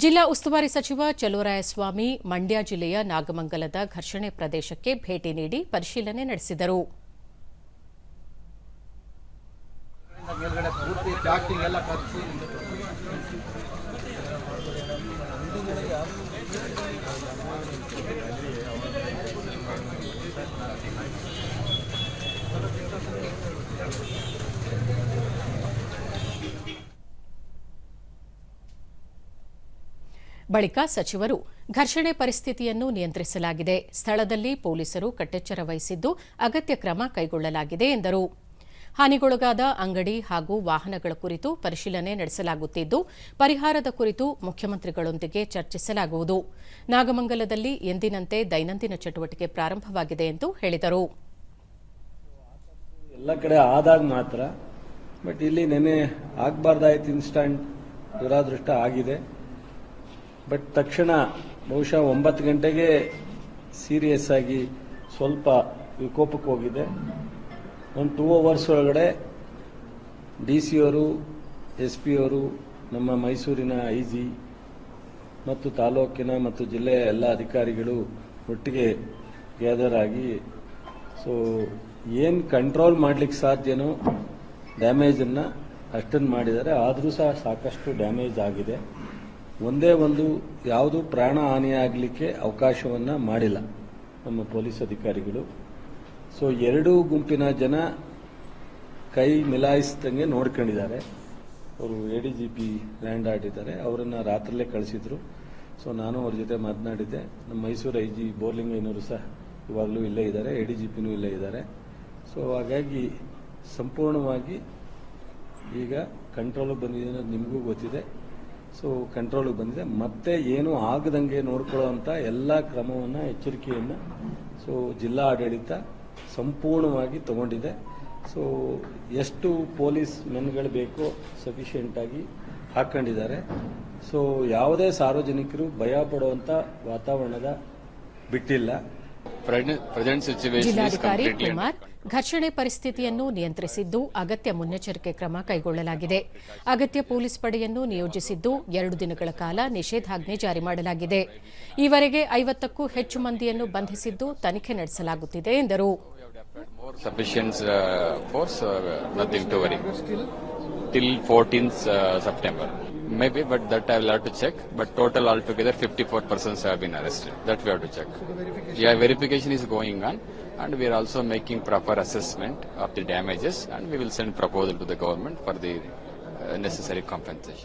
ಜಿಲ್ಲಾ ಉಸ್ತುವಾರಿ ಸಚಿವ ಚಲುವರಾಯಸ್ವಾಮಿ ಮಂಡ್ಯ ಜಿಲ್ಲೆಯ ನಾಗಮಂಗಲದ ಘರ್ಷಣೆ ಪ್ರದೇಶಕ್ಕೆ ಭೇಟಿ ನೀಡಿ ಪರಿಶೀಲನೆ ನಡೆಸಿದರು. ಬಳಿಕ ಸಚಿವರು ಘರ್ಷಣೆ ಪರಿಸ್ಥಿತಿಯನ್ನು ನಿಯಂತ್ರಿಸಲಾಗಿದೆ. ಸ್ಥಳದಲ್ಲಿ ಪೊಲೀಸರು ಕಟ್ಟೆಚ್ಚರ ವಹಿಸಿದ್ದು ಅಗತ್ಯ ಕ್ರಮ ಕೈಗೊಳ್ಳಲಾಗಿದೆ ಎಂದರು. ಹಾನಿಗೊಳಗಾದ ಅಂಗಡಿ ಹಾಗೂ ವಾಹನಗಳ ಕುರಿತು ಪರಿಶೀಲನೆ ನಡೆಸಲಾಗುತ್ತಿದ್ದು, ಪರಿಹಾರದ ಕುರಿತು ಮುಖ್ಯಮಂತ್ರಿಗಳೊಂದಿಗೆ ಚರ್ಚಿಸಲಾಗುವುದು. ನಾಗಮಂಗಲದಲ್ಲಿ ಎಂದಿನಂತೆ ದೈನಂದಿನ ಚಟುವಟಿಕೆ ಪ್ರಾರಂಭವಾಗಿದೆ ಎಂದು ಹೇಳಿದರು. ಎಲ್ಲ ಕಡೆ ಆದಾಗ ಮಾತ್ರ, ಬಟ್ ಇಲ್ಲಿ ನೆನೆ ಆಗಬಾರ್ದಾಯ್ತು ಇನ್ಸ್ಟಂಟ್ ದುರಾದೃಷ್ಟ ಆಗಿದೆ. ಬಟ್ ತಕ್ಷಣ ಬಹುಶಃ ಒಂಬತ್ತು ಗಂಟೆಗೆ ಸೀರಿಯಸ್ ಆಗಿ ಸ್ವಲ್ಪ ವಿಕೋಪಕ್ಕೆ ಹೋಗಿದೆ. ಒಂದು ಟೂ ಅವರ್ಸ್ ಒಳಗಡೆ ಡಿ ಸಿ ಅವರು, ಎಸ್ ಪಿ ಅವರು, ನಮ್ಮ ಮೈಸೂರಿನ ಐ ಜಿ ಮತ್ತು ತಾಲೂಕಿನ ಮತ್ತು ಜಿಲ್ಲೆಯ ಎಲ್ಲ ಅಧಿಕಾರಿಗಳು ಒಟ್ಟಿಗೆ ಗ್ಯಾದರ್ ಆಗಿ ಸೊ ಏನು ಕಂಟ್ರೋಲ್ ಮಾಡ್ಲಿಕ್ಕೆ ಸಾಧ್ಯನೋ ಡ್ಯಾಮೇಜನ್ನು ಅಷ್ಟನ್ನು ಮಾಡಿದ್ದಾರೆ. ಆದರೂ ಸಹ ಸಾಕಷ್ಟು ಡ್ಯಾಮೇಜ್ ಆಗಿದೆ. ಒಂದೇ ಒಂದು ಯಾವುದು ಪ್ರಾಣ ಹಾನಿಯಾಗಲಿಕ್ಕೆ ಅವಕಾಶವನ್ನು ಮಾಡಿಲ್ಲ ನಮ್ಮ ಪೊಲೀಸ್ ಅಧಿಕಾರಿಗಳು. ಸೊ ಎರಡೂ ಗುಂಪಿನ ಜನ ಕೈ ಮಿಲಾಯಿಸಿದಂಗೆ ನೋಡ್ಕೊಂಡಿದ್ದಾರೆ. ಅವರು A D G P land ಆಡಿದ್ದಾರೆ. ಅವರನ್ನು ರಾತ್ರಿಯಲ್ಲೇ ಕಳಿಸಿದ್ರು. ಸೊ ನಾನು ಅವ್ರ ಜೊತೆ ಮಾತನಾಡಿದ್ದೆ. ನಮ್ಮ ಮೈಸೂರು ಐ ಜಿ ಬೋರ್ಲಿಂಗಯ್ಯನವರು ಸಹ ಇವಾಗಲೂ ಇಲ್ಲೇ ಇದ್ದಾರೆ. ಎ ಡಿ ಜಿ ಪಿನೂ ಇಲ್ಲೇ ಇದ್ದಾರೆ. ಸೊ ಹಾಗಾಗಿ ಸಂಪೂರ್ಣವಾಗಿ ಈಗ ಕಂಟ್ರೋಲ್ ಬಂದಿದೆ ಅನ್ನೋದು ನಿಮಗೂ ಗೊತ್ತಿದೆ. ಸೊ ಕಂಟ್ರೋಲಿಗೆ ಬಂದಿದೆ. ಮತ್ತೆ ಏನು ಆಗದಂಗೆ ನೋಡ್ಕೊಳ್ಳೋವಂಥ ಎಲ್ಲ ಕ್ರಮವನ್ನು ಎಚ್ಚರಿಕೆಯನ್ನು ಸೊ ಜಿಲ್ಲಾ ಆಡಳಿತ ಸಂಪೂರ್ಣವಾಗಿ ತಗೊಂಡಿದೆ. ಸೊ ಎಷ್ಟು ಪೊಲೀಸ್ ಮೆನ್ಗಳು ಬೇಕೋ ಸಫಿಷಿಯೆಂಟ್ ಆಗಿ ಹಾಕೊಂಡಿದ್ದಾರೆ. ಸೊ ಯಾವುದೇ ಸಾರ್ವಜನಿಕರು ಭಯ ಪಡುವಂಥ ವಾತಾವರಣದ ಬಿಟ್ಟಿಲ್ಲ. ಜಿಲ್ಲಾಧಿಕಾರಿ ಕುಮಾರ್ ಘರ್ಷಣೆ ಪರಿಸ್ಥಿತಿಯನ್ನು ನಿಯಂತ್ರಿಸಿದ್ದು ಅಗತ್ಯ ಮುನ್ನೆಚ್ಚರಿಕೆ ಕ್ರಮ ಕೈಗೊಳ್ಳಲಾಗಿದೆ. ಅಗತ್ಯ ಪೊಲೀಸ್ ಪಡೆಯನ್ನು ನಿಯೋಜಿಸಿದ್ದು ಎರಡು ದಿನಗಳ ಕಾಲ ನಿಷೇಧಾಜ್ಞೆ ಜಾರಿ ಮಾಡಲಾಗಿದೆ. ಈವರೆಗೆ ಐವತ್ತಕ್ಕೂ ಹೆಚ್ಚು ಮಂದಿಯನ್ನು ಬಂಧಿಸಿದ್ದು ತನಿಖೆ ನಡೆಸಲಾಗುತ್ತಿದೆ ಎಂದರು. Sufficient force, nothing to worry. Till 14th September. Maybe, but that I will have to check. But total altogether 54 persons have been arrested. That we have to check. Yeah, verification is going on. And we are also making proper assessment of the damages and we will send proposal to the government for the uh, necessary compensation.